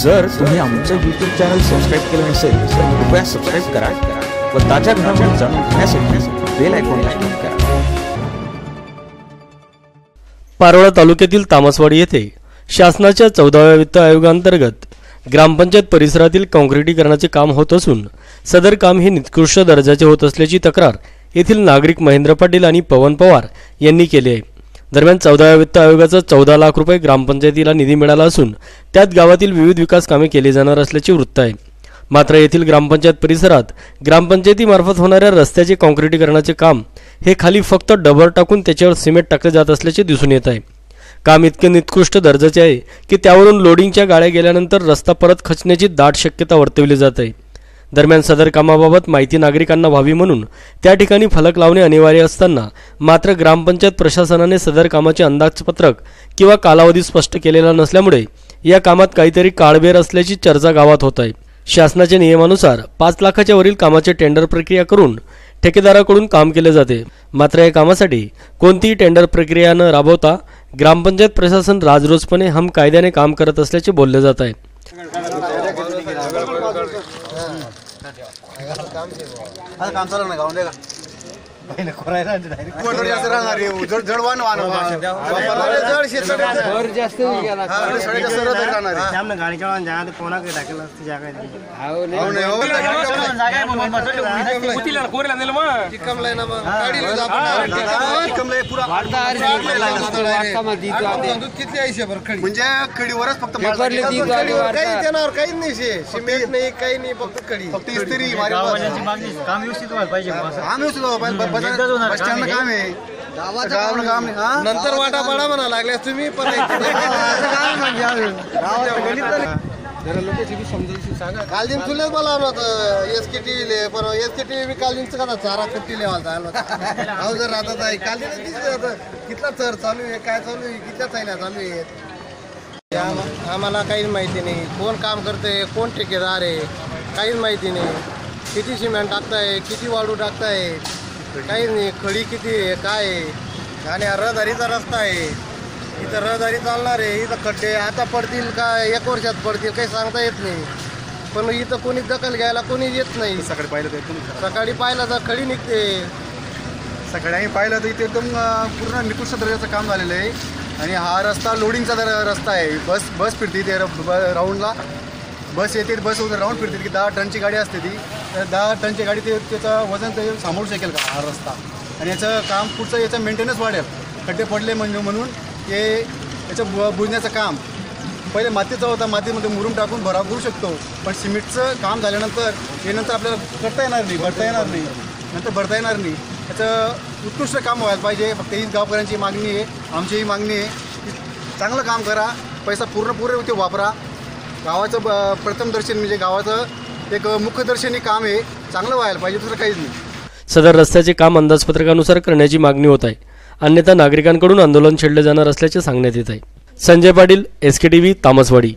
जर तुम्ही आमचं यूट्यूब चॅनल सबस्क्राईब केलं नसेल तर कृपया सबस्क्राईब करा व ताज्या घडामोडी जाणून घेण्यासाठी बेल आयकॉनला क्लिक करा. पारोळा तालुक्यातील तामसवाडी येथे शासनाच्या चौदाव्या वित्त आयोगांतर्गत ग्रामपंचायत परिसरातील काँक्रिटीकरणाचे काम होत असून सदर काम हे निकृष्ट दर्जाचे होत असल्याची तक्रार येथील नागरिक महेंद्र पाटील आणि पवन पवार यांनी केली आहे. दरम्यान चौदाव्या वित्त आयोगाचा चौदा लाख रुपये ग्रामपंचायतीला निधी मिळाला असून त्यात गावातील विविध विकास कामे केली जाणार असल्याचे वृत्त आहे. मात्र येथील ग्रामपंचायत परिसरात ग्रामपंचायतीमार्फत होणाऱ्या रस्त्याचे काँक्रिटीकरणाचे काम हे खाली फक्त डबर टाकून त्याच्यावर सिमेंट टाकले जात असल्याचे दिसून येत आहे. काम इतके निकृष्ट दर्जाचे आहे की त्यावरून लोडिंगच्या गाड्या गेल्यानंतर रस्ता परत खचण्याची दाट शक्यता वर्तवली जात आहे. दरम्यान सदर कामाबाबत माहिती नागरिकांना व्हावी म्हणून त्या ठिकाणी फलक लावणे अनिवार्य असताना मात्र ग्रामपंचायत प्रशासनाने सदर कामाचे अंदाजपत्रक किंवा कालावधी स्पष्ट केलेला नसल्यामुळे या कामात काहीतरी काळबेर असल्याची चर्चा गावात होत आहे. शासनाच्या नियमानुसार पाच लाखाच्या वरील कामाचे टेंडर प्रक्रिया करून ठेकेदाराकडून काम केले जाते. मात्र या कामासाठी कोणतीही टेंडर प्रक्रिया न राबवता ग्रामपंचायत प्रशासन राजरोजपणे हम कायद्याने काम करत असल्याचे बोलले जात आहे. आता काम चालू नाही का? कोरडोडी असं राहणार आहे. जड जडवान वाहन जड शेत जास्त गेला जास्त राहणार आहे. सामने गाडी चढवून जागा ते कोणाकडे टाकेल असते जागा? म्हणजे खडीवरच फक्त काही देणार काहीच नाही शे. सिमेंट नाही काही नाही फक्त खडी. फक्त इस्त्री. काम व्यवस्थित व्हायला पाहिजे. बस- काम आहे. गावानं काम नाही हा? नंतर वाटा पाडा म्हणा लागल्यास तुम्ही पण काल दिन तुलेच मला एस के टी पण एस के टी काल दिनचं कसा चारा कुट्टी लेवाल जायला अहो जर राहतात आहे काल दिन कितला चर चालू आहे काय चालू आहे कितल्या चायला चालू आहे आम- आम्हाला काहीच माहिती नाही. कोण काम करते कोण ठेकेदार आहे काहीच माहिती नाही. किती सिमेंट टाकताय किती वाळू टाकताय काहीच नाही खडी किती आहे काय आहे? आणि हा रहदारीचा रस्ता आहे. इथं रहदारी चालणार आहे इथं खड्डे आता पडतील का एक वर्षात पडतील काही सांगता येत नाही. पण इथं कोणी दखल घ्यायला कोणी येत नाही. सकाळी पाहिलं तर सकाळी पाहिलं तर खडी निघते. सकाळी आम्ही पाहिलं तर इथे एकदम अं, पूर्ण निकृष्ट दर्जाचं काम झालेलं आहे. आणि हा रस्ता लोडिंगचा दर रस्ता आहे. बस बस फिरते इथे राऊंडला बस येते बस राऊंड फिरते की दहा टनची गाडी असते ती. तर दहा टनची गाडी ते त्याचं वजन ते सांभाळू शकेल का हा रस्ता? आणि याचं काम पुढचं याचं मेंटेनन्स वाढेल. खड्डे पडले म्हणजे म्हणून ते याचं बु बुजण्याचं काम. पहिले मातीचा होता मातीमध्ये मुरुम टाकून भराव करू शकतो. पण सिमेंटचं काम झाल्यानंतर हे नंतर आपल्याला करता येणार नाही भरता येणार नाही. नंतर भरता येणार नाही. त्याचं उत्कृष्ट काम व्हायला पाहिजे. फक्त हीच गावकऱ्यांची मागणी आहे आमचीही मागणी आहे चांगलं काम करा पैसा पूर्ण ते वापरा. गावाचं ब- प्रथम दर्शन म्हणजे गावाचं एक मुख्यदर्शनी काम आहे चांगलं व्हायला पाहिजे दुसरं काहीच नाही. सदर रस्त्याचे काम अंदाजपत्रकानुसार करण्याची मागणी होत आहे. अन्यथा नागरिकांकडून आंदोलन छेडले जाणार असल्याचे सांगण्यात येत आहे. Sanjay Patil S K T V Tamaswadi.